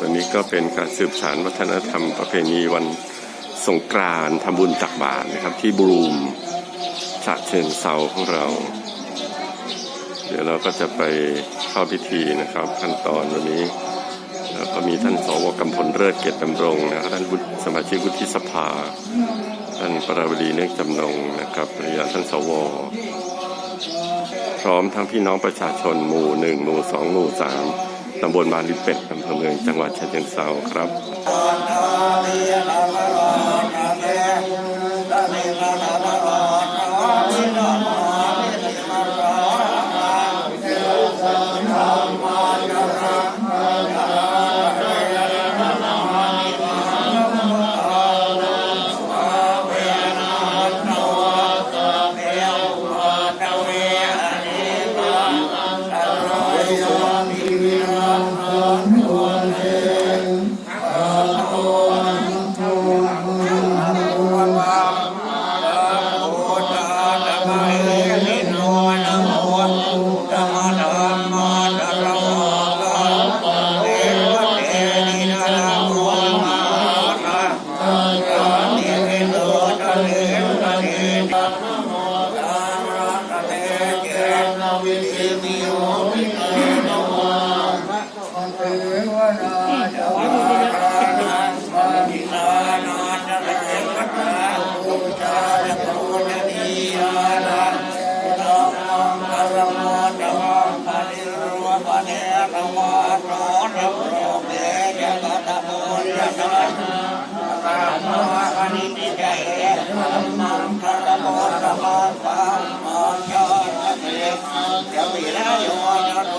วันนี้ก็เป็นการสืบสานวัฒนธรรมประเพณีวันสงกรานต์ทำบุญตักบาตรนะครับ ที่บรูมฉะเชิงเซาของเรา เดี๋ยวเราก็จะไปเข้าพิธีนะครับ ขั้นตอนวันนี้แล้วก็มีท่านสวกำพลเลิศเกียรติดำรงนะครับท่านวุฒิสมาชิกวุฒิสภา ท่านปราวดีเนกจำนงนะครับภรรยาท่านสว พร้อมทั้งพี่น้องประชาชนหมู่หนึ่งหมู่สองหมู่สาม ตำบลบางลิเป็ดอำเภอเมืองจังหวัดฉะเชิงเทราครับ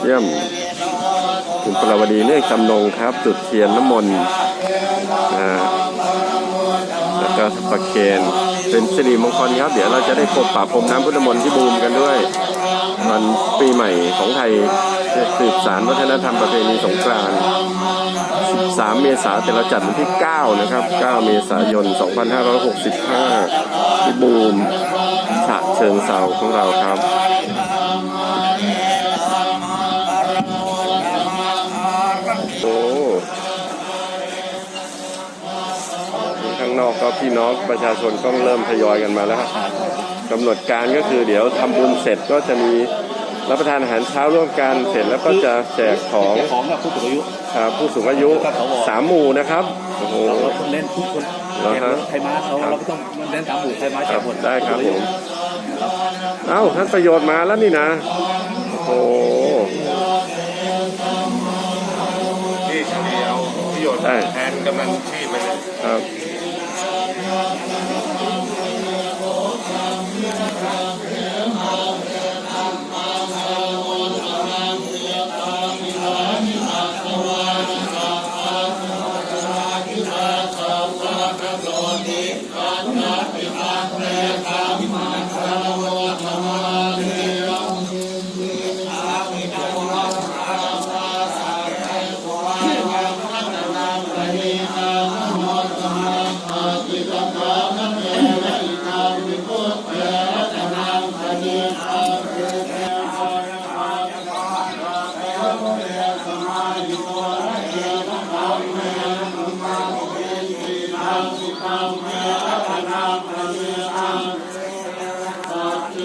เยี่ยมคุณปรวดีเนกจำนงครับ จุดเทียนน้ำมนต์นะฮะแล้วก็ประเคนเป็นสิริมงคลครับ เดี๋ยวเราจะได้พบปะพรมน้ำพุทธมนต์ที่บูมกันด้วย วันปีใหม่ของไทย สืบสารวัฒนธรรมประเพณีสงกรานต์13เมษายนแต่เราจัดวันที่ 9 นะครับ 9 เมษายน 2565 ที่บูมฉะเชิงเซาของเราครับโอ้ข้างนอกก็พี่น้องประชาชนก็เริ่มทยอยกันมาแล้วครับกำหนดการก็คือเดี๋ยวทำบุญเสร็จก็จะมี รับประทานอาหารเช้าร่วมกันเสร็จแล้วก็จะแจกของแจกของกับผู้สูงอายุครับผู้สูงอายุครับสวสามหมู่นะครับโอ้โหเราเราเล่นทุกคนเหรอฮะไทยม้าเขาเราไม่ต้องเล่นตามหมู่ไทยม้าคแจรักบหมดได้ครับผู้ผสูงมอายุเอ้าท่านประโยชน์มาแล้วนี่นะโอ้โหที่ชนีเอาประโยชน์ได้แทนกำลังชีพไปเลยครับ